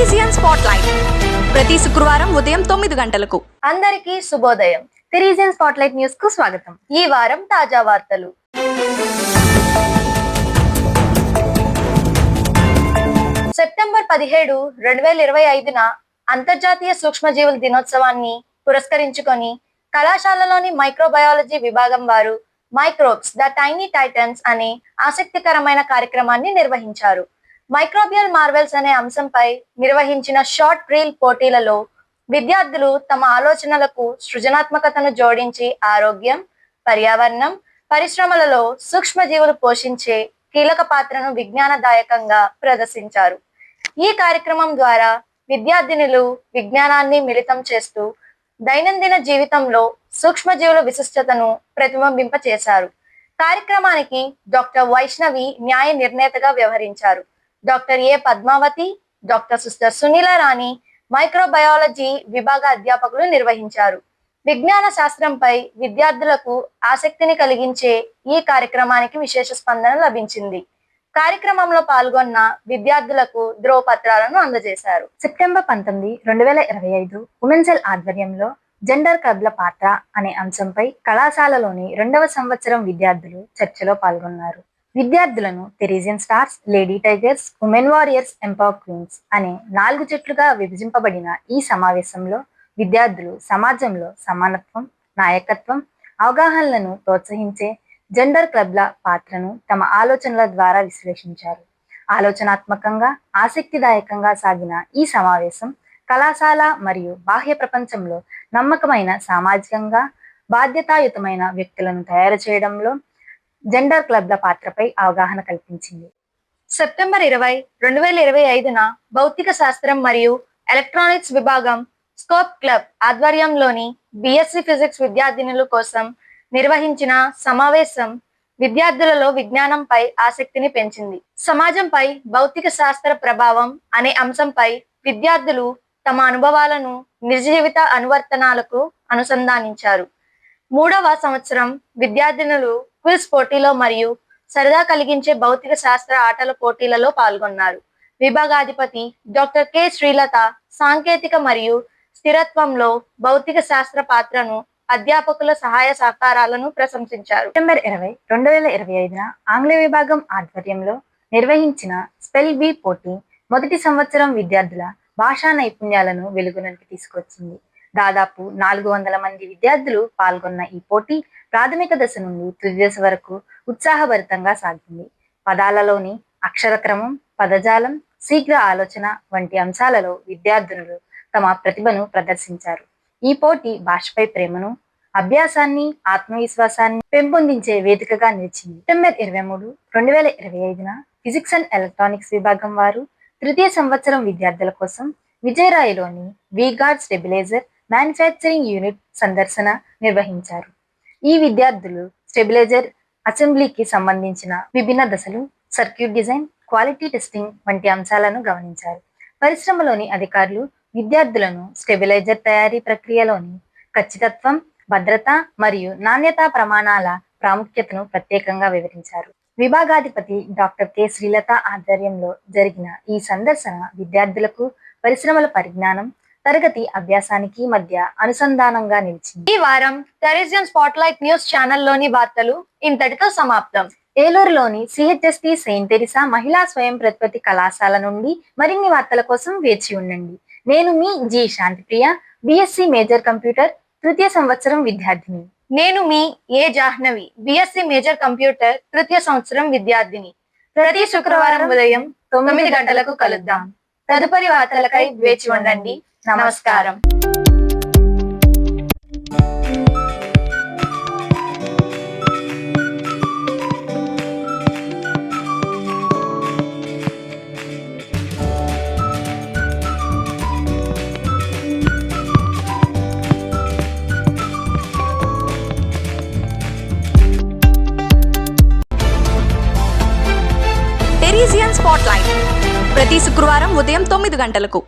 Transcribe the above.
టెరీజియన్ spot light ప్రతి శుక్రవారం ఉదయం తొమ్మిది గంటలకు. అందరికీ శుభోదయం. త్రిరీజియన్ స్పాట్ లైట్ న్యూస్కు స్వాగతం. ఈ వారం తాజా వార్తలు. సెప్టెంబర్ పదిహేడు రెండు వేల ఇరవై ఐదున అంతర్జాతీయ సూక్ష్మజీవుల దినోత్సవాన్ని పురస్కరించుకొని కళాశాలలోని మైక్రోబయాలజీ విభాగం వారు మైక్రోబ్స్ ద టైనీ టైటన్స్ అనే ఆసక్తికరమైన కార్యక్రమాన్ని నిర్వహించారు. మైక్రోబియల్ మార్వెల్స్ అనే అంశంపై నిర్వహించిన షార్ట్ రీల్ పోటీలలో విద్యార్థులు తమ ఆలోచనలకు సృజనాత్మకతను జోడించి ఆరోగ్యం పర్యావరణం పరిశ్రమలలో సూక్ష్మజీవులు పోషించే కీలక పాత్రను విజ్ఞానదాయకంగా ప్రదర్శించారు. ఈ కార్యక్రమం ద్వారా విద్యార్థినులు విజ్ఞానాన్ని మిళితం చేస్తూ దైనందిన జీవితంలో సూక్ష్మజీవుల విశిష్టతను ప్రతిబింబింపచేశారు. కార్యక్రమానికి డాక్టర్ వైష్ణవి న్యాయ నిర్ణేతగా వ్యవహరించారు. Doctor A Padmavathi doctor sister Sunila Rani microbiology విభాగ అధ్యాపకులు నిర్వహించారు. విజ్ఞాన శాస్త్రంపై విద్యార్థులకు ఆసక్తిని కలిగించే ఈ కార్యక్రమానికి విశేష స్పందన లభించింది. కార్యక్రమంలో పాల్గొన్న విద్యార్థులకు ధ్రువపత్రాలను అందజేశారు. సెప్టెంబర్ పంతొమ్మిది రెండు వేల ఇరవై ఐదు ఉమెన్సెల్ ఆధ్వర్యంలో జెండర్ క్లబ్ల పాత్ర అనే అంశంపై కళాశాలలోని రెండవ సంవత్సరం విద్యార్థులు చర్చలో పాల్గొన్నారు. విద్యార్థులను టెరిజియన్ stars lady tigers women warriors empower queens అనే నాలుగు జట్లుగా విభజింపబడిన ఈ సమావేశంలో విద్యార్థులు సమాజంలో సమానత్వం నాయకత్వం అవగాహనలను ప్రోత్సహించే జెండర్ క్లబ్ల పాత్రను తమ ఆలోచనల ద్వారా విశ్లేషించారు. ఆలోచనాత్మకంగా ఆసక్తిదాయకంగా సాగిన ఈ సమావేశం కళాశాల మరియు బాహ్య ప్రపంచంలో నమ్మకమైన సామాజికంగా బాధ్యతాయుతమైన వ్యక్తులను తయారు చేయడంలో జెండర్ క్లబ్ల పాత్రపై అవగాహన కల్పించింది. సెప్టెంబర్ ఇరవై రెండు వేల ఇరవై ఐదున భౌతిక శాస్త్రం మరియు ఎలక్ట్రానిక్స్ విభాగం స్కోప్ క్లబ్ ఆధ్వర్యంలోని బిఎస్సి ఫిజిక్స్ విద్యార్థినుల కోసం నిర్వహించిన సమావేశం విద్యార్థులలో విజ్ఞానంపై ఆసక్తిని పెంచింది. సమాజంపై భౌతిక శాస్త్ర ప్రభావం అనే అంశంపై విద్యార్థులు తమ అనుభవాలను నిజ జీవిత అనువర్తనాలకు అనుసంధానించారు. మూడవ సంవత్సరం విద్యార్థినులు క్విజ్ పోటీలో మరియు సరదా కలిగించే భౌతిక శాస్త్ర ఆటల పోటీలలో పాల్గొన్నారు. విభాగాధిపతి డాక్టర్ కె. శ్రీలత సాంకేతిక మరియు స్థిరత్వంలో భౌతిక శాస్త్ర పాత్రను అధ్యాపకుల సహాయ సహకారాలను ప్రశంసించారు. సెప్టెంబర్ ఇరవై రెండు వేల ఇరవై ఐదున ఆంగ్ల విభాగం ఆధ్వర్యంలో నిర్వహించిన స్పెల్ బి పోటీ మొదటి సంవత్సరం విద్యార్థుల భాషా నైపుణ్యాలను వెలుగులోకి తీసుకొచ్చింది. దాదాపు నాలుగు వందల మంది విద్యార్థులు పాల్గొన్న ఈ పోటీ ప్రాథమిక దశ నుండి తుది దశ వరకు ఉత్సాహభరితంగా సాగింది. పదాలలోని అక్షరక్రమం పదజాలం శీఘ్ర ఆలోచన వంటి అంశాలలో విద్యార్థినులు తమ ప్రతిభను ప్రదర్శించారు. ఈ పోటీ భాషపై ప్రేమను అభ్యాసాన్ని ఆత్మవిశ్వాసాన్ని పెంపొందించే వేదికగా నిలిచింది. సెప్టెంబర్ ఇరవై మూడు రెండు వేల ఇరవై ఐదున ఫిజిక్స్ అండ్ ఎలక్ట్రానిక్స్ విభాగం వారు తృతీయ సంవత్సరం విద్యార్థుల కోసం విజయరాయిలోని వీగార్డ్ స్టెబిలైజర్ మ్యానుఫ్యాక్చరింగ్ యూనిట్ సందర్శన నిర్వహించారు. ఈ విద్యార్థులు స్టెబిలైజర్ అసెంబ్లీకి సంబంధించిన విభిన్న దశలు సర్క్యూట్ డిజైన్ క్వాలిటీ టెస్టింగ్ వంటి అంశాలను గమనించారు. పరిశ్రమలోని అధికారులు విద్యార్థులను స్టెబిలైజర్ తయారీ ప్రక్రియలోని ఖచ్చితత్వం భద్రత మరియు నాణ్యతా ప్రమాణాల ప్రాముఖ్యతను ప్రత్యేకంగా వివరించారు. విభాగాధిపతి డాక్టర్ కె. శ్రీలత ఆధ్వర్యంలో జరిగిన ఈ సందర్శన విద్యార్థులకు పరిశ్రమల పరిజ్ఞానం తరగతి అభ్యాసానికి మధ్య అనుసంధానంగా నిలిచింది. ఈ వారం టెరిజియన్ స్పాట్లైట్ న్యూస్ ఛానల్లోని వార్తలు ఇంతటితో సమాప్తం. ఏలూరులోని సిహెచ్ఎస్టి సెయింట్ తెరిసా మహిళా స్వయం ప్రతిపత్తి కళాశాల నుండి మరిన్ని వార్తల కోసం వేచి ఉండండి. నేను మీ G Shantipriya BSc major computer తృతీయ సంవత్సరం విద్యార్థిని. నేను మీ A Jahnavi BSc major computer తృతీయ సంవత్సరం విద్యార్థిని. ప్రతి శుక్రవారం ఉదయం తొమ్మిది గంటలకు కలుద్దాం. తదుపరి వార్తలకై వేచి ఉండండి. నమస్కారం. టెరీజియన్ స్పాట్ ప్రతి శుక్రవారం ఉదయం తొమ్మిది గంటలకు.